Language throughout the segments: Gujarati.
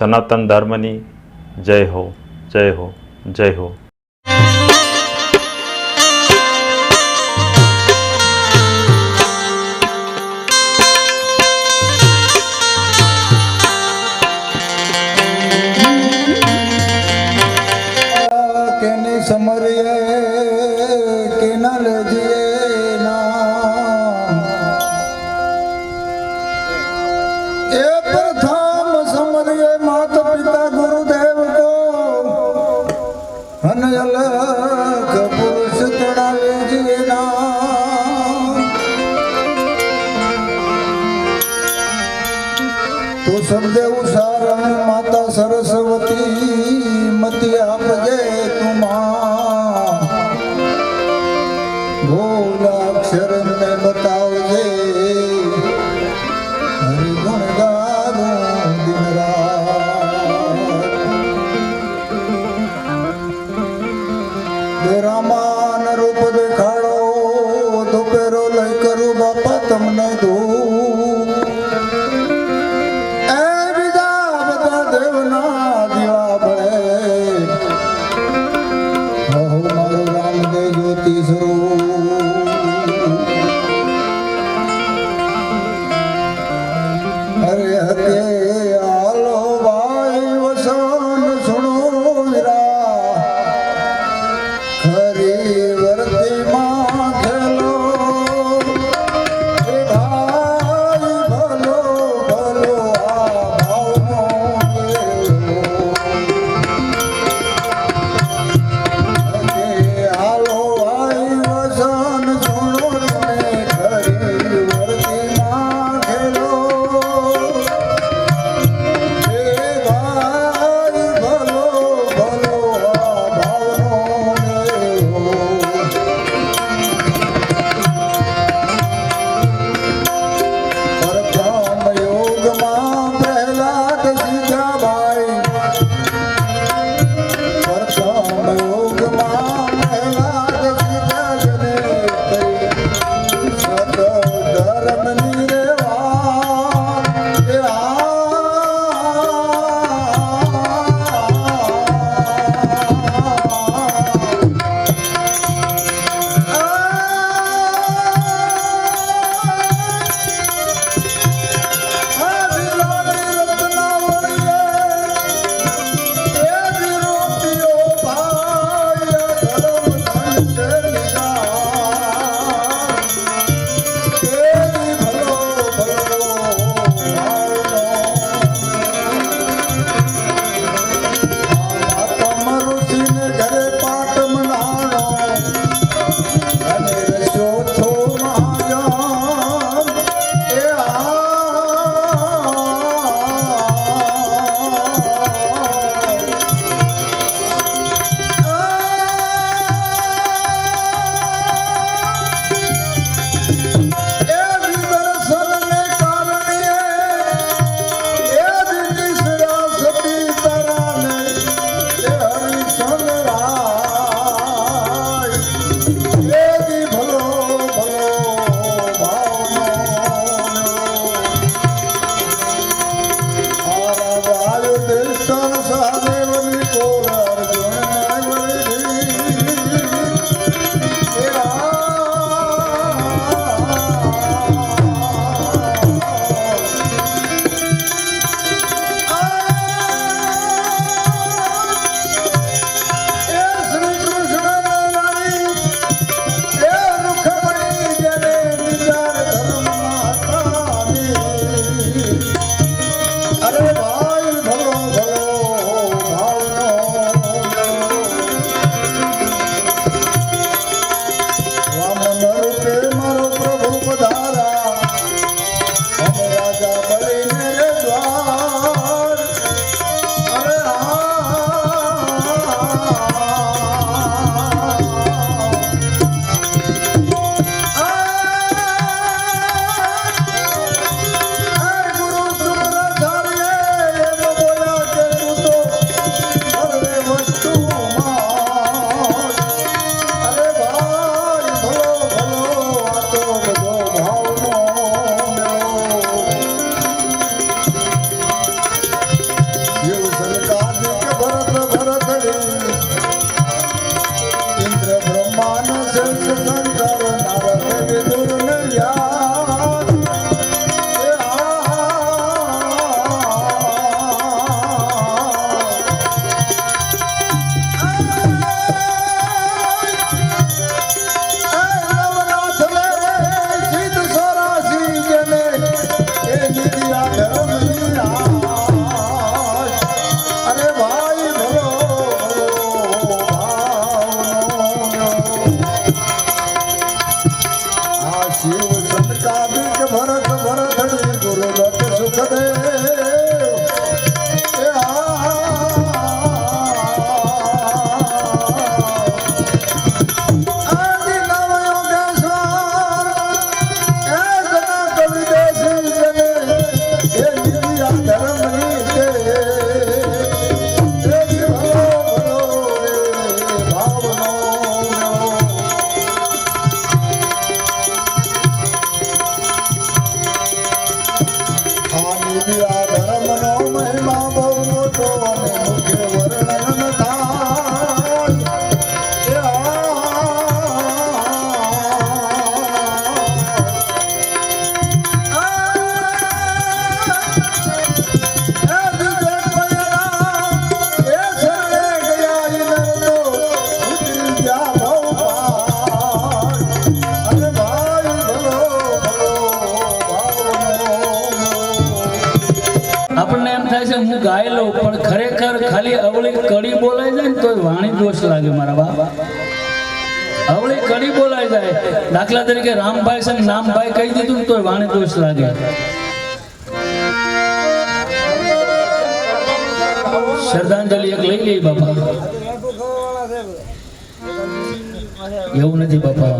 સનાતન ધર્મની જય હો જય હો જય હો. સમદેવું સાર અને માતા સરસ છે, હું લઉં પણ ખરેખર ખાલી અવળી કડી બોલાઈ જાય ને તો વાણી દોષ લાગે મારા બાપ. અવળી કડી બોલાઈ જાય. દાખલા તરીકે રામભાઈ છે નામભાઈ કહી દીધું તોય વાણી દોષ લાગે. શ્રદ્ધાંજલિ એક લઈ લઈ બાપા. એવું નથી બાપા.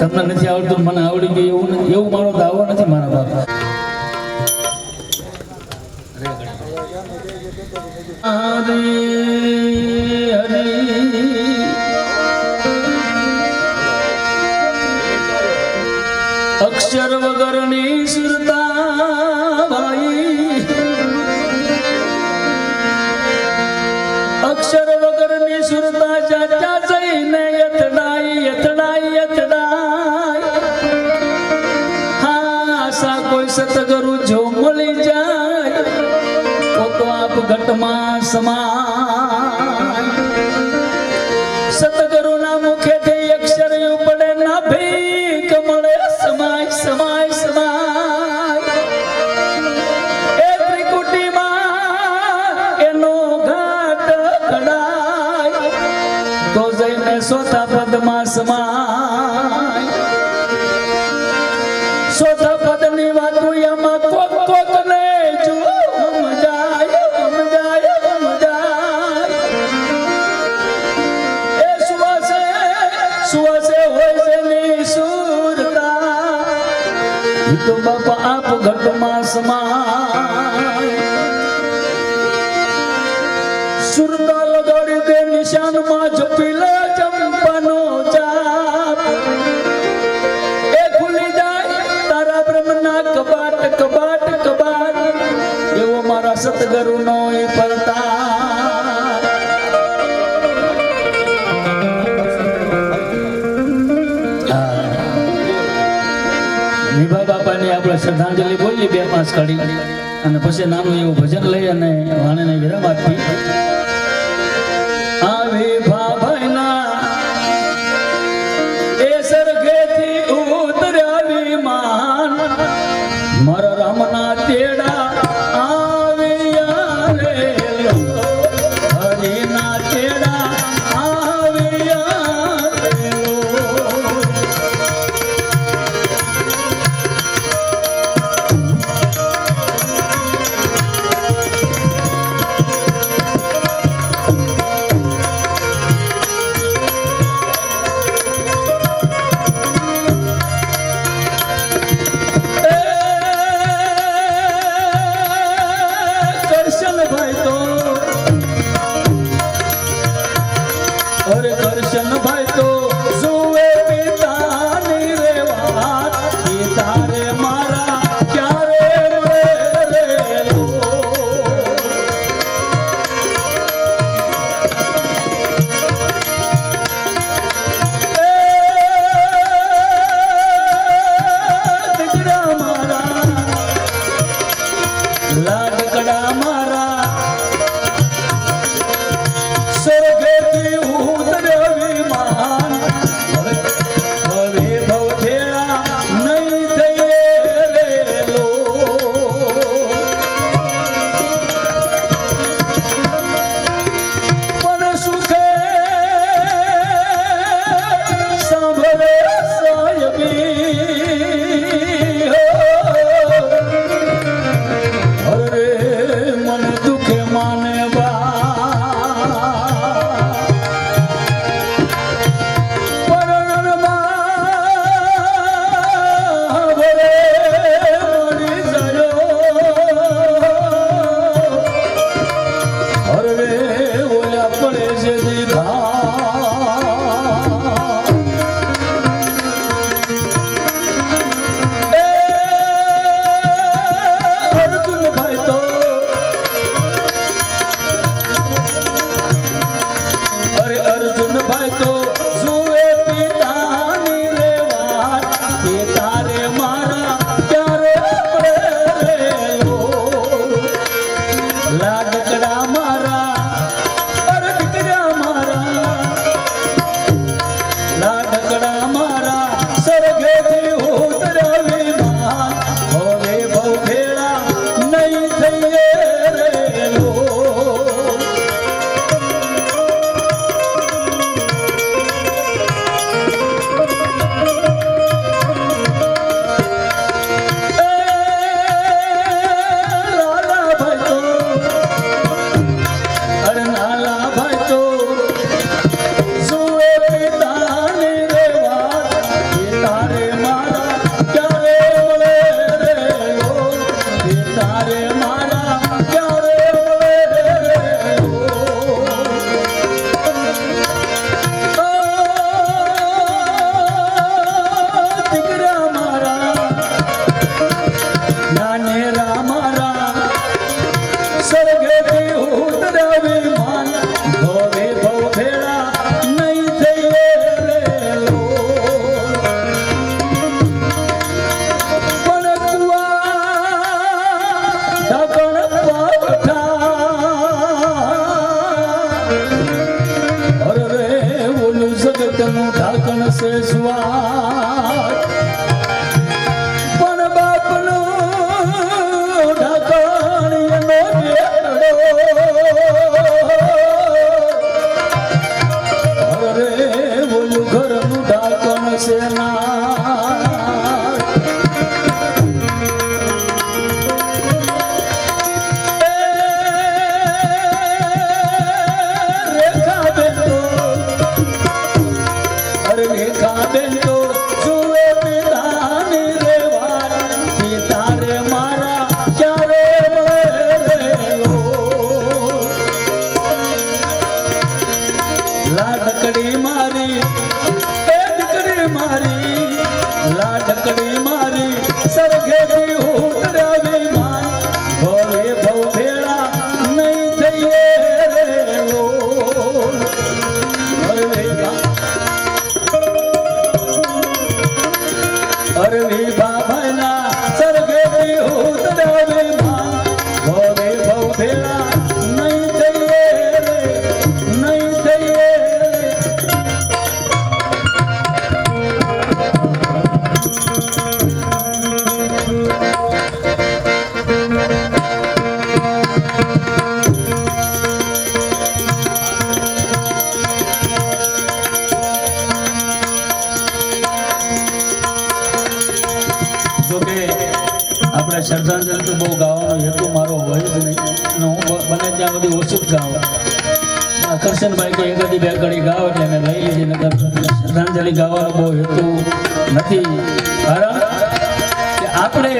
તમને નથી આવડતું, મને આવડી ગયું. એવું એવું મારો દાવો નથી મારા બાપા. હરે હરે સમાય સતગુરુના મુખેથી અક્ષર ઉપડે ના ભીખ મળે. સમાય સમાય સમાય. એ એનો ઘાટ કડાય તો જઈને પદમાં સમાય. બ્રહ્મના કબાટ કબાટ કબાટ. એવો મારા સતગુરુનો એ પરતાપ નિભા બાપાની આપણે શ્રદ્ધાંજલિ બોલીએ, બે પાંચ કાઢી અને પછી નાનું એવું ભજન લઈ અને વાણીને વિરામ આપી બને ત્યાં બધી ઓછું જ ગાઉં કરશનભાઈ કે એકાદી બે ઘડી ગાવ એટલે મેં લઈ લીધી નગર શ્રદ્ધાંજલિ ગાવાનો બહુ હેતુ નથી. કારણ કે આપણે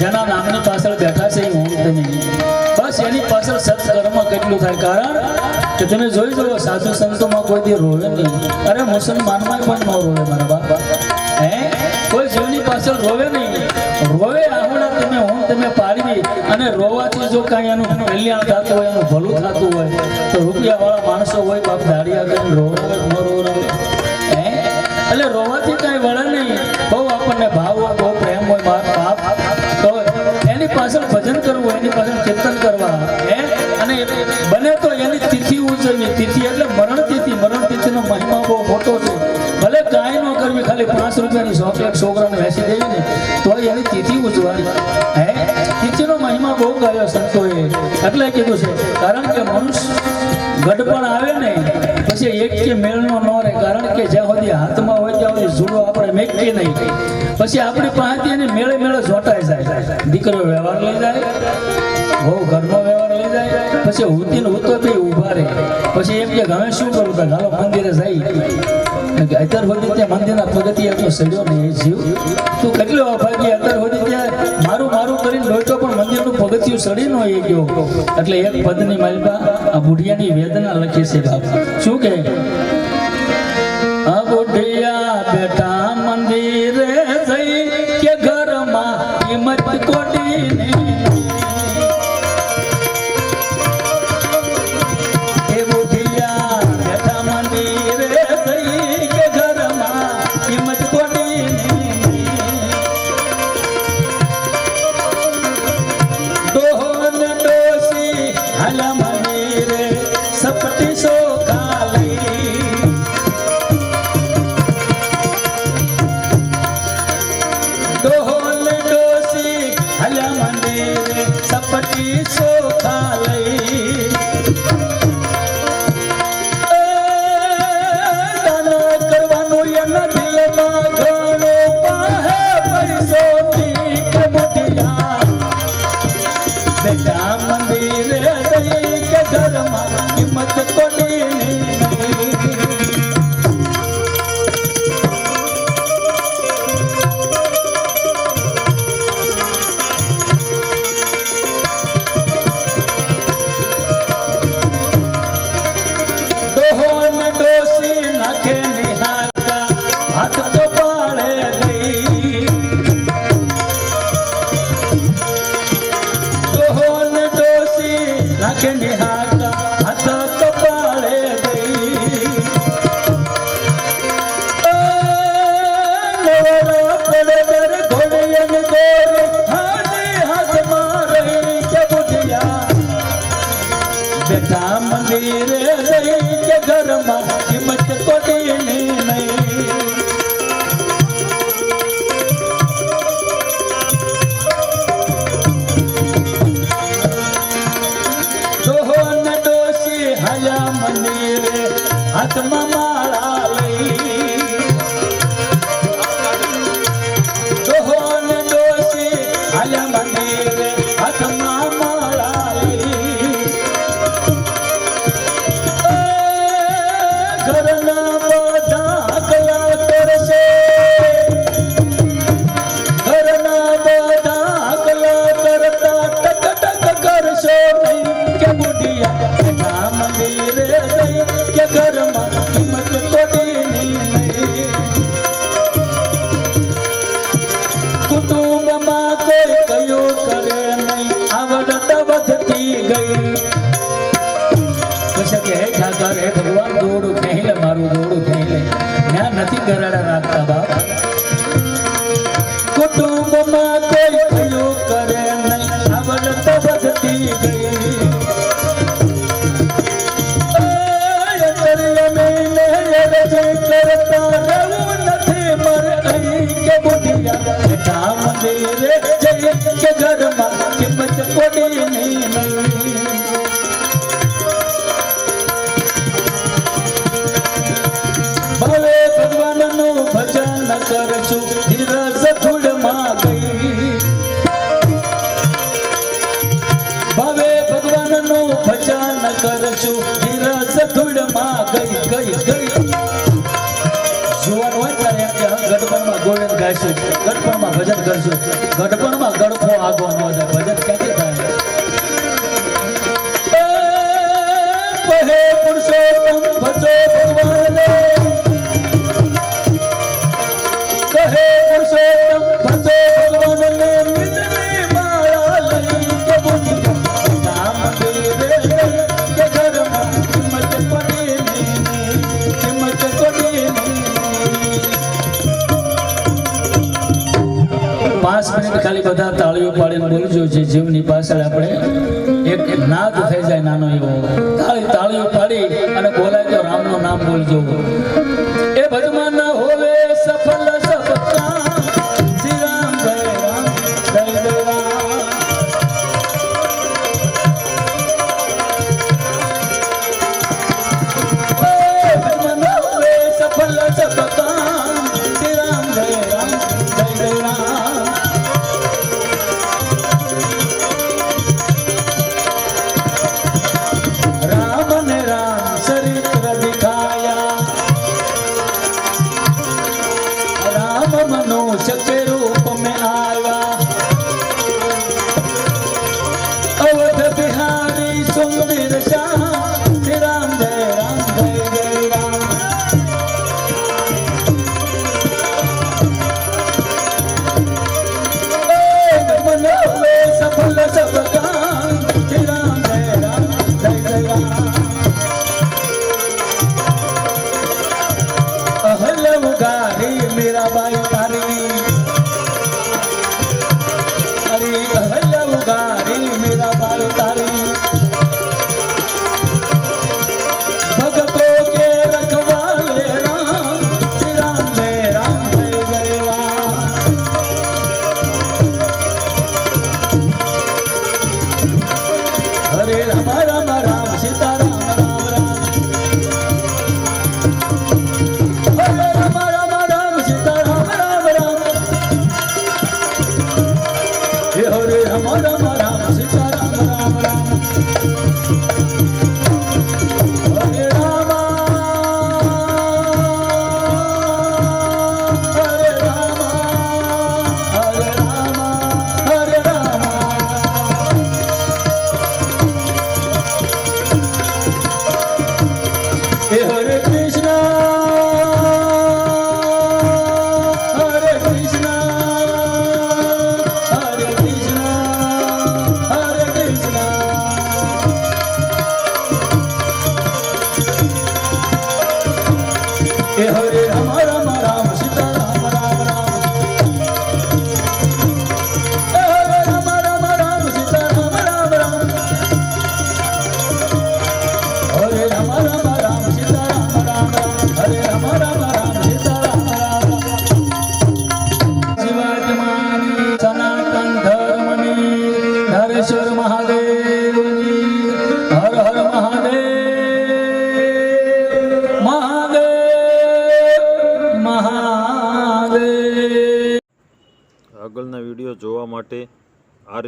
જેના નામની પાછળ બેઠા છે એ હું તમે બસ એની પાછળ સત્કર્મ કેટલું થાય? કારણ કે તમે જોઈ જુઓ સાધુ સંતોમાં કોઈ દી રોવે નહીં. અરે, મુસલમાનમાં પણ ન રોવે મારા બાપા. હે? કોઈ જીવની પાછળ રોવે નહીં. રોવે આહુડા તમે, હું તમે પાડવી. અને રોવાથી જો કાંઈ એનું કલ્યાણ થતું હોય, એનું ભલું થતું હોય, તો રૂપિયાવાળા માણસો હોય બાપ દાડિયા કરીને રોવે, ન રોવે. હે? એટલે રોવાથી કાંઈ વળે નહીં. બહુ આપણને ભાવ પાછળ ભજન કરવું એની પાછળ કીર્તન કરવા. હે? અને બને તો એની તિથિ ઉજવવી તિથિ એટલે મરણ તિથિ. મરણ તિથિનો મહિમા બહુ મોટો છે. ભલે કાંઈ ન કરવી, ખાલી પાંચ રૂપિયાની ચોકલેટ છોકરાને વેચી દેવી ને તો એની તિથિ ઉજવાની હે? તિથિનો મહિમા બહુ ગાયો સંતોએ. એટલે કીધું છે, કારણ કે મનુષ્ય ગડપણ આવે ને, પછી એક કે મેળનો ન આપણે મેકીએ નહીં પછી આપણી પાસેથી એને મેળે મેળે જોટાઈ જાય. દીકરો વ્યવહાર લઈ જાય. બહુ ઘરનો વ્યવહાર લઈ જાય. પછી હુતીને હુતો બી ઊભા રહે. પછી એમ કે, હવે શું કરું કે હાલો, મંદિરે જઈ. અત્યાર સુધી ત્યાં મંદિરના પગથિયા તો સડ્યો ને જીવ. તું કેટલો અભાગી અત્યાર સુધી ત્યાં મારું મારું કરીને લોટો પણ મંદિરનું પગથિયું સડી નો એ ગયો એટલે એક પદની માલિકા આ બુઢિયાની વેદના લખી છે બાપ. શું કે? મંદિરે સપટી સોખા લઈ કરવાનું એના દિલમાં ઘણો પાહે પૈસો ઠીક મોટિયા બેટા મંદિરે કે ઘરમાં કિંમત કોડીની কেনে ધૂળમાં ગઈ ગઈ ગઈ. જોવાનું હોય ત્યારે એમ ગઢપણમાં ગોવિંદ ગાઈશું ગઢપણમાં ભજન કરશું ગઢપણમાં ગળખો આગો જાય ભજન ક્યાંથી થાય? ખાલી બધા તાળીઓ પાડીને બોલજો છે જીવની પાછળ આપણે એક એક નાદ થઈ જાય નાનો એવો. તાળીઓ પાડી અને બોલાય તો રામનું નામ બોલજો. એ ભજમાં হরে